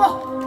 아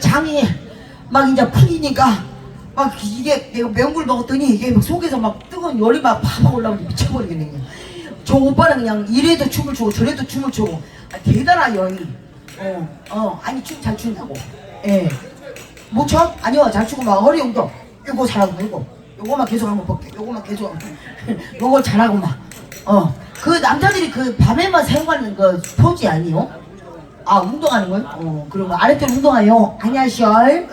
장이 막 이제 풀리니까 막 이게 내가 매운물 먹었더니 이게 막 속에서 막 뜨거운 열이 막 팍팍 올라오고 미쳐버리겠네 그냥. 저 오빠는 그냥 이래도 춤을 추고 저래도 춤을 추고 아, 대단한 여인 어, 어, 아니 춤잘 춘다고 예. 못 춰? 아니요 잘 추고 막 허리 운동 이거 잘하고 이거 요거만 계속 한번 볼게 요거만 계속 한번 요걸 잘하고 막어그 남자들이 그 밤에만 사용하는 그 포즈 아니요? 아 운동하는 거요? 어 그런 거. 아랫대로 운동해요 안녕하세요 예.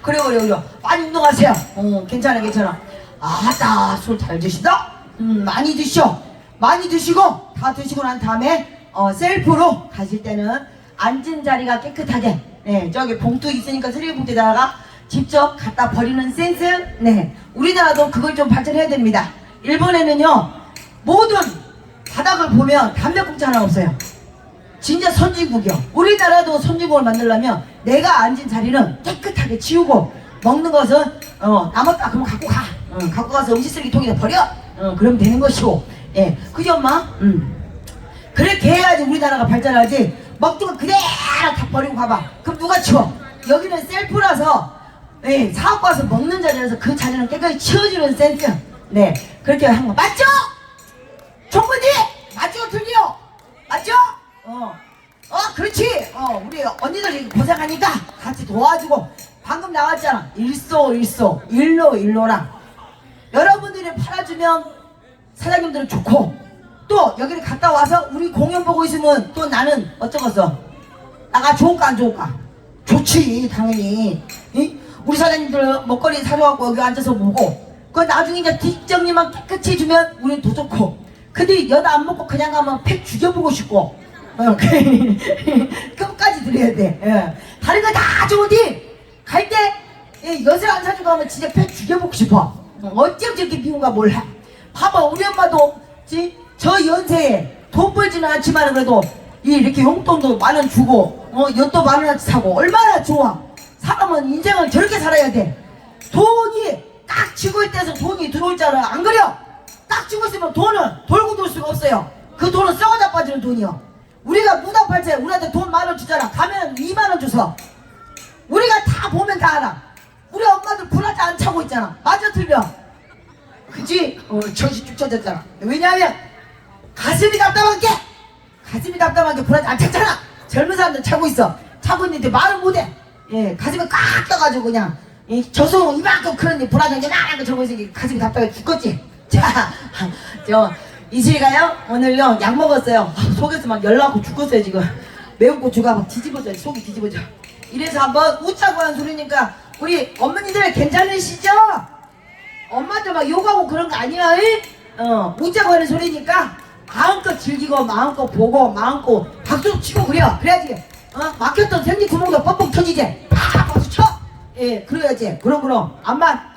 그래 그래 그래 많이 운동하세요. 어 괜찮아 괜찮아. 아따 술 잘 드시다 음 많이 드셔 많이 드시고 다 드시고 난 다음에 어 셀프로 가실 때는 앉은 자리가 깨끗하게 예 저기 봉투 있으니까 쓰레기 봉투에다가 직접 갖다 버리는 센스? 네. 우리나라도 그걸 좀 발전해야 됩니다. 일본에는요 모든 바닥을 보면 담배꽁초 하나 없어요 진짜 선진국이요. 우리나라도 선진국을 만들려면 내가 앉은 자리는 깨끗하게 치우고 먹는 것은 어 남았다 그러면 갖고 가. 어, 갖고 가서 음식 쓰레기통에다 버려. 어 그러면 되는 것이고. 예. 그지 엄마? 음. 그렇게 해야지 우리나라가 발전하지. 먹던 거 그대로 다 버리고 가봐. 그럼 누가 치워? 여기는 셀프라서 예, 사업 가서 먹는 자리라서 그 자리는 깨끗이 치워주는 센스 네. 그렇게 한 거 맞죠? 총무님! 맞죠 틀려 맞죠? 어, 어 그렇지. 어 우리 언니들이 고생하니까 같이 도와주고. 방금 나왔잖아. 일소 일소. 일로 일로랑. 여러분들이 팔아주면 사장님들은 좋고. 또 여기를 갔다 와서 우리 공연 보고 있으면 또 나는 어쩌겠어 나가 좋을까 안 좋을까? 좋지 당연히. 이? 우리 사장님들 먹거리 사줘갖고 여기 앉아서 보고. 그 나중에 이제 뒷정리만 깨끗이 해주면 우리는 더 좋고. 근데 여다 안 먹고 그냥 가면 팩 죽여보고 싶고 어, 끝까지 드려야 돼. 예. 다른 거 다 좋은데 갈 때 엿을 안 사주고 가면 진짜 팩 죽여보고 싶어. 어, 어쩜 저렇게 미운가 몰라 봐봐 우리 엄마도 지, 저 연세에 돈 벌지는 않지만 그래도 이 이렇게 용돈도 만 원 주고 어 엿도 만 원어치 사고 얼마나 좋아. 사람은 인생을 저렇게 살아야 돼. 돈이 딱 쥐고 있대서 돈이 들어올 줄 알아. 안 그려 딱 있으면 돈은 돌고 돌 수가 없어요. 그 돈은 썩어다 빠지는 돈이요 우리가 무당팔자 우리한테 돈 만 원 주잖아 가면 2만 원 줘서 우리가 다 보면 다 알아 우리 엄마들 불화자 안 차고 있잖아 맞아 틀려 그지? 어, 정신 쭉 쳐졌잖아. 왜냐하면 가슴이 답답한 게 가슴이 답답한 게 불안해 안 찼잖아. 젊은 사람들 차고 있어. 차고 있는데 말을 못해. 예, 가슴이 꽉 떠가지고 그냥 이 저속 이만큼 그런 불안한 게 나랑 저거 있으니 가슴이 답답해 죽겠지. 자, 저 이슬이가요 오늘요 약 먹었어요. 아, 속에서 막 열나고 죽겠어요 지금. 매운 고추가 막 뒤집어져 속이 뒤집어져. 이래서 한번 웃자고 하는 소리니까 우리 어머니들 괜찮으시죠? 엄마도 막 욕하고 그런 거 아니야, 이? 어, 웃자고 하는 소리니까 마음껏 즐기고 마음껏 보고 마음껏 박수 치고 그래요. 그래야지. 어, 막혔던 생기 구멍도 뻑뻑 터지지. 팍 박수 쳐. 예, 그래야지. 그럼 그럼 암만.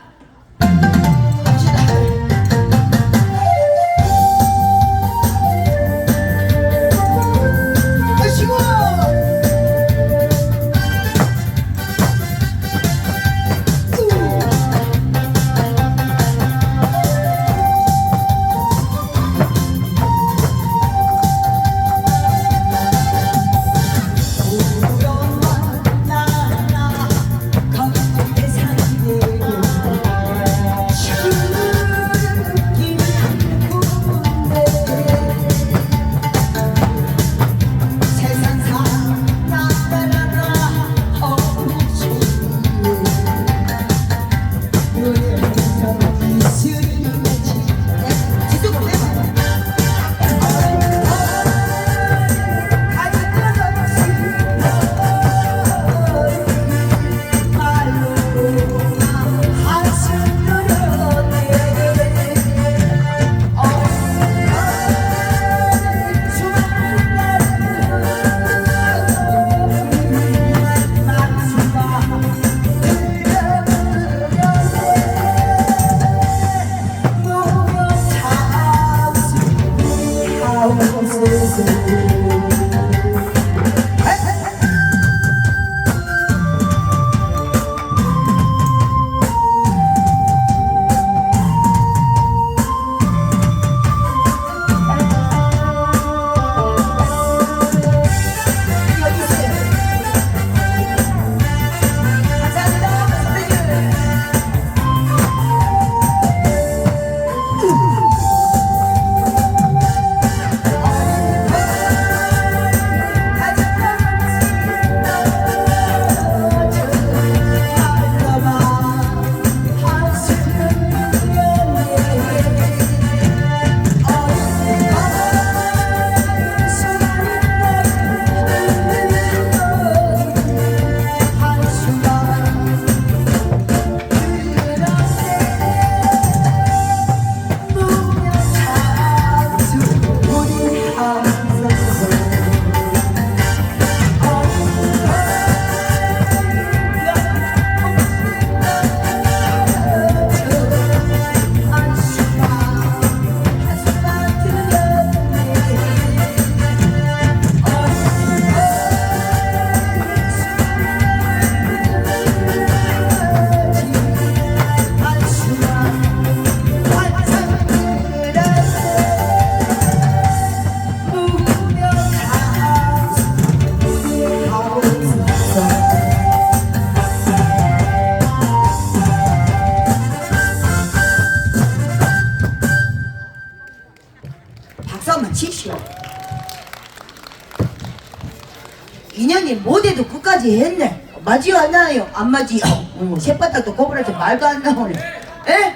맞이요 안 맞이요. 응, 새바닥도 고부라서 말도 안 나오네. 에?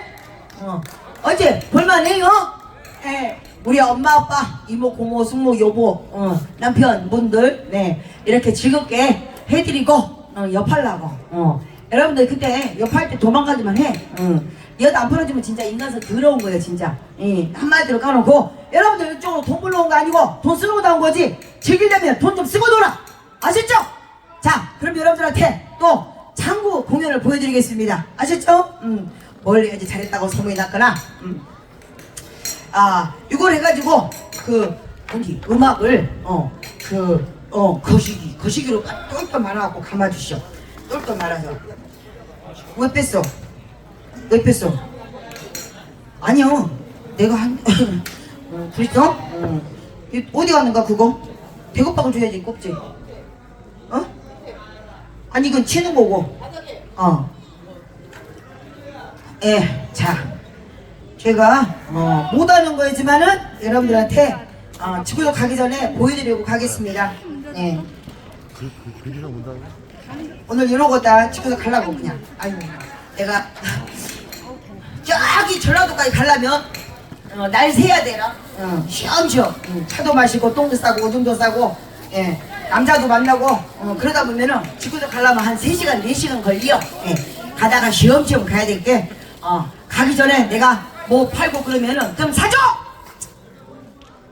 어. 어제 볼만해요? 예. 우리 엄마 아빠 이모 고모 숙모 여보 어, 남편 분들 네 이렇게 즐겁게 해드리고 어, 옆하려고 어. 여러분들 그때 옆할 때 도망가기만 해 어. 여안 풀어주면 진짜 인간성 더러운 거예요 진짜 예, 한마디로 까놓고 여러분들 이쪽으로 돈 벌러 온 거 아니고 돈 쓰러 나온 거지 즐기려면 돈 좀 쓰고 놀아 아셨죠? 자 그럼 여러분들한테 또 장구 공연을 보여드리겠습니다. 아셨죠? 음, 뭘 해야지 잘했다고 소문이 났거나 음. 아 이걸 해가지고 그 뭐지? 음악을 어그어 거시기 거시기로 똘똘 말아갖고 감아주시오. 똘똘 말아서. 왜 뺐어? 왜 뺐어? 아니요. 내가 한 어, 그랬어? 어. 이 어디 갔는가 그거? 대급박을 줘야지 꼽지 어 아니 이건 치는 거고 어 예, 자, 제가 어, 못하는 거지만은 여러분들한테 어, 지구도 가기 전에 보여드리고 가겠습니다. 예. 오늘 이러고 다 지구도 가려고 그냥. 아유, 내가 저기 전라도까지 가려면 어, 날 새야 되나? 어, 쉬엄쉬엄 음, 차도 마시고 똥도 싸고 오줌도 싸고 예, 남자도 만나고 어, 그러다 보면은 지구도 가려면 한 3시간 4시간 걸려 예, 가다가 쉬엄쉬엄 가야 될 게 어, 가기 전에 내가 뭐 팔고 그러면은 좀 사줘!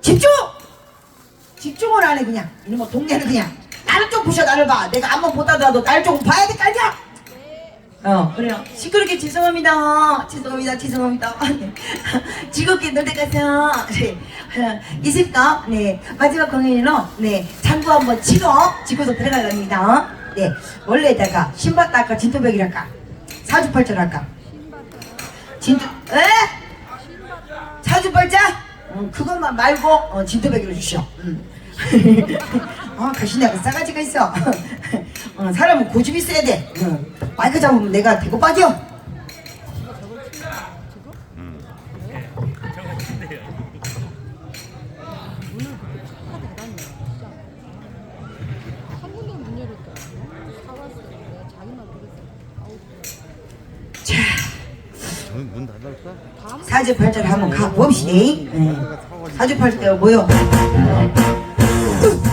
집중! 집중을 안 해 그냥. 이놈의 동네는 그냥. 나를 좀 보셔 나를 봐. 내가 한번 보다더라도 나를 좀 봐야 될 거 아니야 어 그래요. 시끄럽게 죄송합니다. 죄송합니다. 죄송합니다. 네. 즐겁게 놀다 가세요. 네. 어, 있을까 네. 마지막 공연은 네. 장구 한번 치고 지고서 들어가랍니다. 네. 원래다가 신발 딸까 진토백이랄까? 사주팔절 할까? 진토 에? 사주팔자? 음, 그것만 말고 어, 진토백으로 주시오. 음. 어, 가시나가 싸가지가 있어. 어, 사람은 고집이 있어야 돼. 어. 마이크 잡으면 내가 대고 빠져. 사주팔절 한번 가봅시다. 네. 사주팔절 뭐요? 아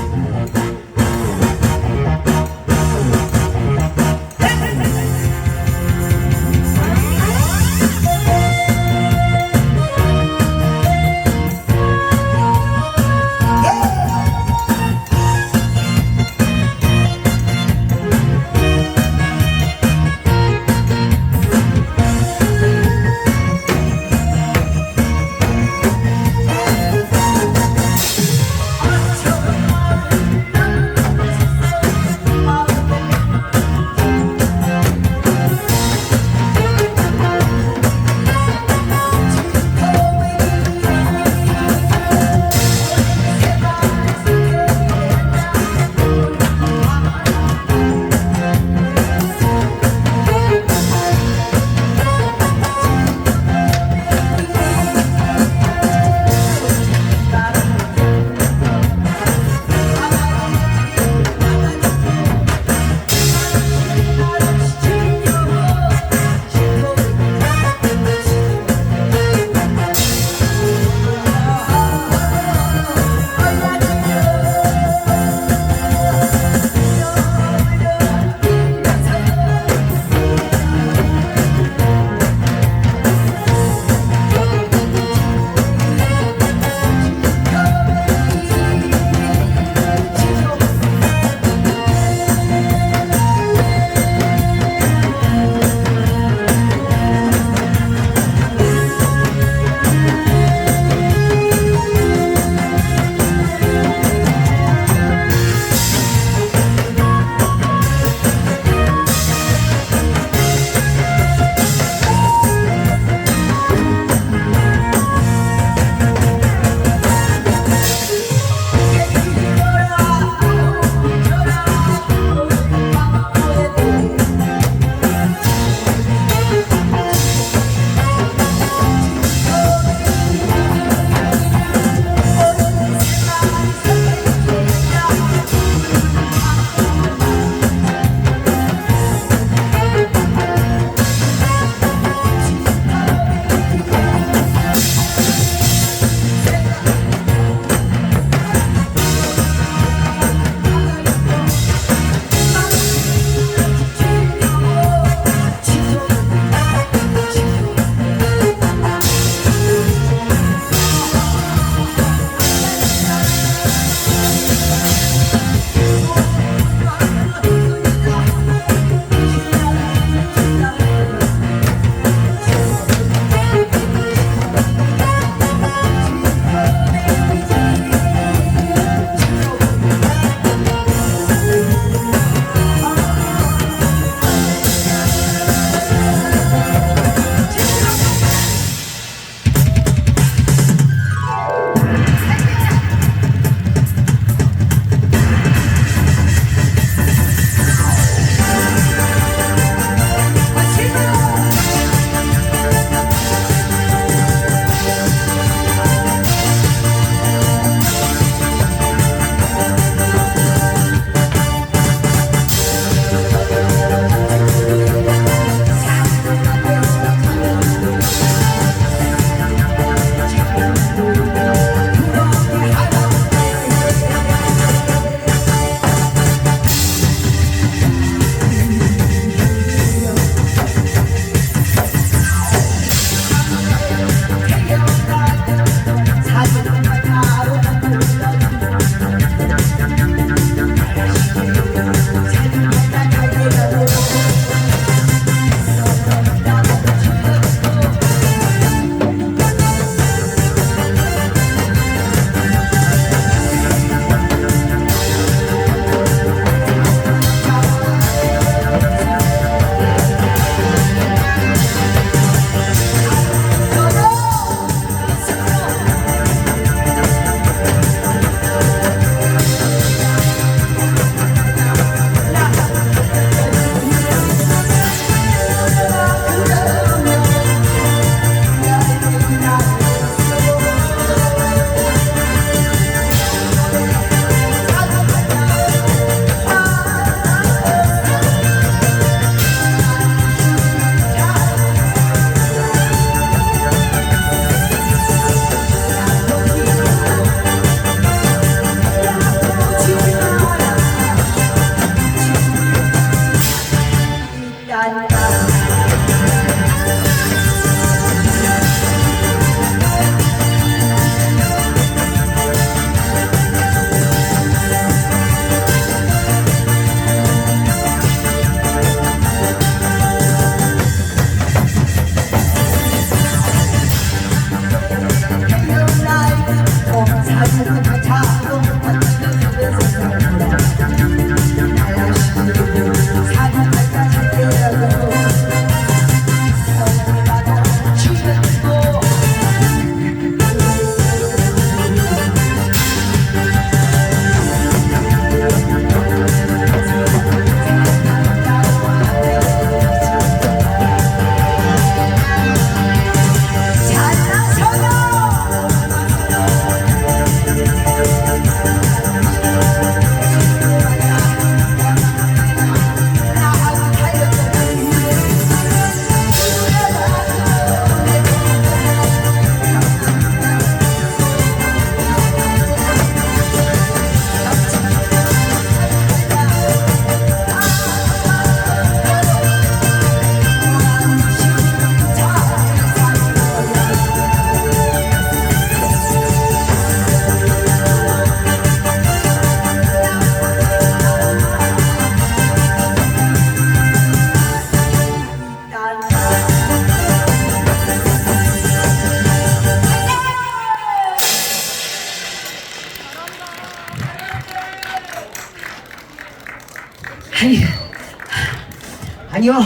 니요.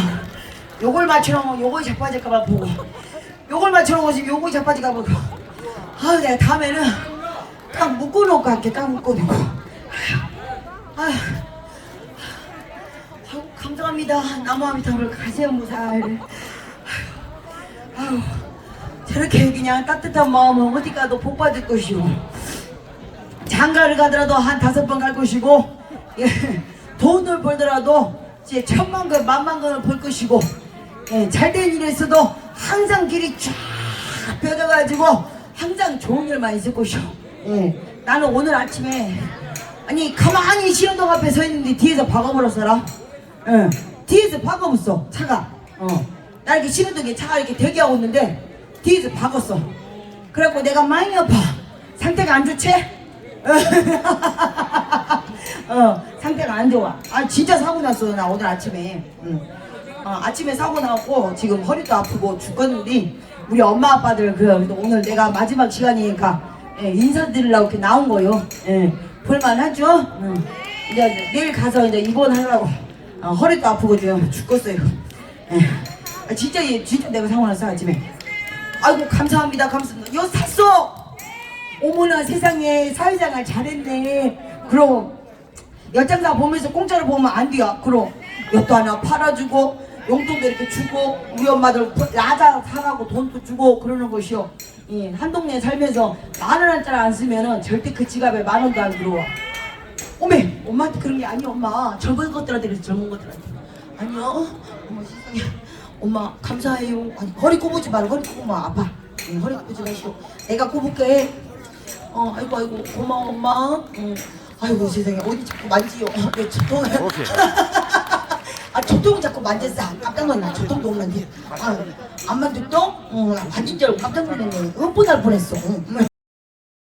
요걸 맞춰놓으면 요거이 자빠질까봐 보고. 요걸 맞춰놓으면 지금 요거이 자빠질까봐 보고. 아, 내가 다음에는 딱 묶어놓고 할게. 딱 묶어놓고. 아유, 감사합니다. 나무아미타불 가세요 무살. 아유, 저렇게 그냥 따뜻한 마음은 어디 가도 복 받을 것이오. 장가를 가더라도 한 다섯 번 갈 것이고, 예, 돈을 벌더라도 이제 천만 건, 만만 건을 벌 것이고, 예, 잘된 일에 있어도 항상 길이 쫙 펴져가지고 항상 좋은 일만 있을 것이오. 예, 나는 오늘 아침에 아니 가만히 신호등 앞에 서 있는데 뒤에서 박아버렸어라. 예, 뒤에서 박아버렸어 차가. 어, 나 이렇게 신호등에 차가 이렇게 대기하고 있는데 뒤에서 박았어. 그래갖고 내가 많이 아파. 상태가 안 좋지? 어, 상태가 안 좋아. 아, 진짜 사고 났어, 나 오늘 아침에. 응. 어, 아침에 사고 나고 지금 허리도 아프고 죽겠는데, 우리 엄마 아빠들 그, 오늘 내가 마지막 시간이니까, 예, 인사드리려고 이렇게 나온 거요. 예, 볼만하죠? 응. 이제 내일 가서 이제 입원하려고. 어, 허리도 아프고 지금 죽겠어요. 예. 아, 진짜, 얘, 진짜 내가 사고 났어, 아침에. 아이고, 감사합니다, 감사합니다. 요 샀어! 어머나 세상에 사회생활 잘했네. 그럼 열장사 보면서 공짜로 보면 안 돼요. 그럼 엿도 하나 팔아주고 용돈도 이렇게 주고 우리 엄마들 라자 사가고 돈도 주고 그러는 것이요. 예, 한 동네 살면서 만 원짜리 안 쓰면은 절대 그 지갑에 만 원도 안 들어와. 어메 엄마한테 그런 게 아니야 엄마. 젊은 것들한테 그래서 젊은 것들한테. 아니요. 엄마 세상에. 엄마 감사해요. 아니 허리 꼽지 말고 허리 꼽으면 아파 응, 허리 꼽지 마시고 내가 꼽을게 어 아이고 아이고 고마워 엄마 응. 아이고 세상에 어디 자꾸 만지요 내 조통 오케이. 아 조통 자꾸 만졌어 깜짝 놀랐나 조통도 없는데 아 안 만졌어? 응 만진 줄 알고 깜짝 놀랐네 응보날 뻔했어 응.